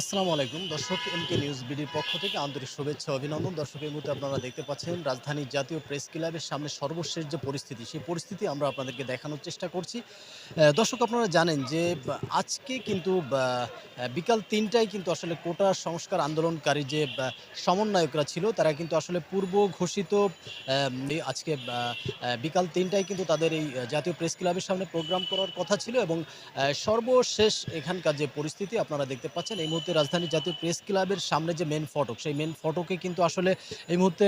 আসসালামু আলাইকুম। দর্শক এমকে নিউজ বিডির পক্ষ থেকে আন্তরিক শুভেচ্ছা, অভিনন্দন। দর্শক, এই মুহূর্তে আপনারা দেখতে পাচ্ছেন রাজধানীর জাতীয় প্রেস ক্লাবের সামনে সর্বশেষ যে পরিস্থিতি, সেই পরিস্থিতি আমরা আপনাদেরকে দেখানোর চেষ্টা করছি। দর্শক, আপনারা জানেন যে আজকে কিন্তু বিকাল তিনটায় কিন্তু আসলে কোটা সংস্কার আন্দোলনকারী যে সমন্বয়করা ছিল, তারা কিন্তু আসলে পূর্ব ঘোষিত আজকে বিকাল তিনটায় কিন্তু তাদের এই জাতীয় প্রেস ক্লাবের সামনে প্রোগ্রাম করার কথা ছিল এবং সর্বশেষ এখানকার যে পরিস্থিতি আপনারা দেখতে পাচ্ছেন, এই মুহূর্তে রাজধানী জাতীয় প্রেস ক্লাবের সামনে যে মেন ফটক, সেই মেন ফটকে কিন্তু আসলে এই মুহূর্তে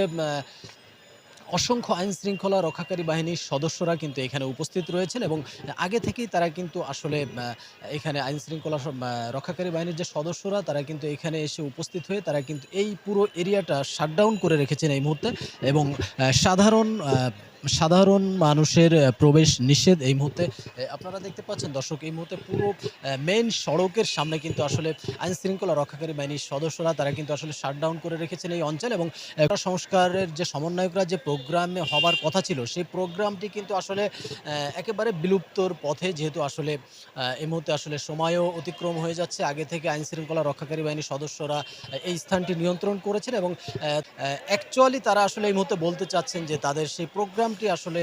অসংখ্য আইন শৃঙ্খলা রক্ষাকারী বাহিনীর সদস্যরা কিন্তু এখানে উপস্থিত রয়েছেন এবং আগে থেকেই তারা কিন্তু আসলে এখানে আইন শৃঙ্খলা রক্ষাকারী বাহিনীর যে সদস্যরা, তারা কিন্তু এখানে এসে উপস্থিত হয়ে তারা কিন্তু এই পুরো এরিয়াটা শাটডাউন করে রেখেছেন এই মুহূর্তে এবং সাধারণ সাধারণ মানুষের প্রবেশ নিষেধ এই মুহূর্তে আপনারা দেখতে পাচ্ছেন দর্শক, এই মুহূর্তে পুরো মেন সড়কের সামনে কিন্তু আসলে আইন শৃঙ্খলা রক্ষাকারী বাহিনীর সদস্যরা, তারা কিন্তু আসলে শাটডাউন করে রেখেছেন এই অঞ্চল এবং সংস্কারের যে সমন্বয়করা যে প্রোগ্রামে হবার কথা ছিল, সেই প্রোগ্রামটি কিন্তু আসলে একেবারে বিলুপ্তর পথে যেহেতু আসলে এই মুহূর্তে আসলে সময়ও অতিক্রম হয়ে যাচ্ছে। আগে থেকে আইন শৃঙ্খলা রক্ষাকারী বাহিনীর সদস্যরা এই স্থানটি নিয়ন্ত্রণ করেছেন এবং অ্যাকচুয়ালি তারা আসলে এই মুহূর্তে বলতে চাচ্ছেন যে তাদের সেই প্রোগ্রামটি আসলে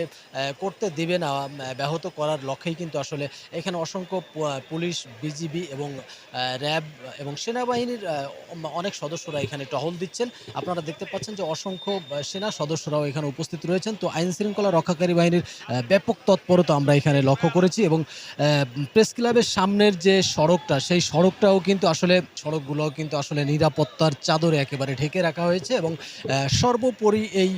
করতে দিবে না ব্যাহত করার লক্ষ্যেই কিন্তু আসলে এখানে অসংখ্য পুলিশ, বিজিবি এবং র্যাব এবং সেনাবাহিনীর অনেক সদস্যরা এখানে টহল দিচ্ছেন। আপনারা দেখতে পাচ্ছেন যে অসংখ্য সেনা সদস্যরাও এখানে উপস্থিত রয়েছেন। তো আইন শৃঙ্খলা রক্ষাকারী বাহিনীর ব্যাপক তৎপরতা আমরা এখানে লক্ষ্য করেছি এবং প্রেস ক্লাবের সামনের যে সড়কটা, সেই সড়কটাও কিন্তু আসলে সড়কগুলো কিন্তু আসলে নিরাপত্তার চাদরে একেবারে ঢেকে রাখা হয়েছে এবং সর্বোপরি এই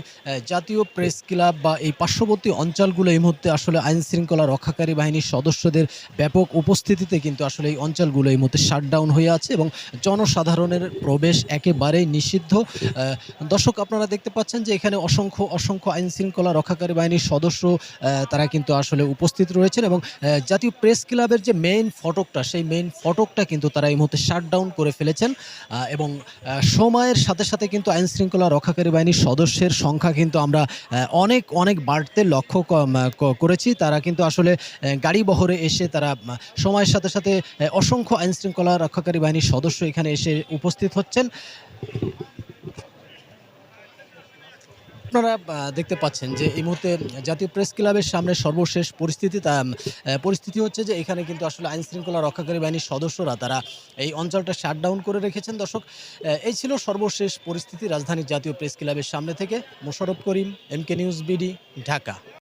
জাতীয় প্রেস ক্লাব বা এই পার্শ্ববর্তী অঞ্চলগুলো এই মুহূর্তে আসলে আইন শৃঙ্খলা রক্ষাকারী বাহিনীর সদস্যদের ব্যাপক উপস্থিতিতে কিন্তু আসলে এই অঞ্চলগুলো এই মুহূর্তে শাটডাউন হয়ে আছে এবং জনসাধারণের প্রবেশ একেবারেই নিষিদ্ধ। দর্শক আপনারা দেখতে পাচ্ছেন যে এখানে অসংখ্য অসংখ্য আইন শৃঙ্খলা রক্ষাকারী বাহিনীর সদস্য তারা কিন্তু আসলে উপস্থিত রয়েছেন এবং জাতীয় প্রেস ক্লাবের যে মেইন ফটকটা সেই মেইন ফটকটা কিন্তু তারা এই মুহূর্তে শাটডাউন করে ফেলেছেন। এবং সময়ের সাথে সাথে কিন্তু আইন শৃঙ্খলা রক্ষাকারী বাহিনীর সদস্যের সংখ্যা কিন্তু আমরা আহ, অনেক অনেক বাড়তে লক্ষ্য করেছি। তারা কিন্তু আসলে গাড়ি বহরে এসে তারা সময়ের সাথে সাথে অসংখ্য আইনশৃঙ্খলা রক্ষাকারী বাহিনীর সদস্য এখানে এসে উপস্থিত হচ্ছেন। আপনারা দেখতে পাচ্ছেন যে এই মুহূর্তে জাতীয় প্রেস ক্লাবের সামনে সর্বশেষ পরিস্থিতি পরিস্থিতি হচ্ছে যে এখানে কিন্তু আসলে আইন শৃঙ্খলা রক্ষাকারী বাহিনীর সদস্যরা তারা এই অঞ্চলটা শাটডাউন করে রেখেছেন। দর্শক এই ছিল সর্বশেষ পরিস্থিতি রাজধানীর জাতীয় প্রেস ক্লাবের সামনে থেকে। Mosharraf Karim MK news BD Dhaka.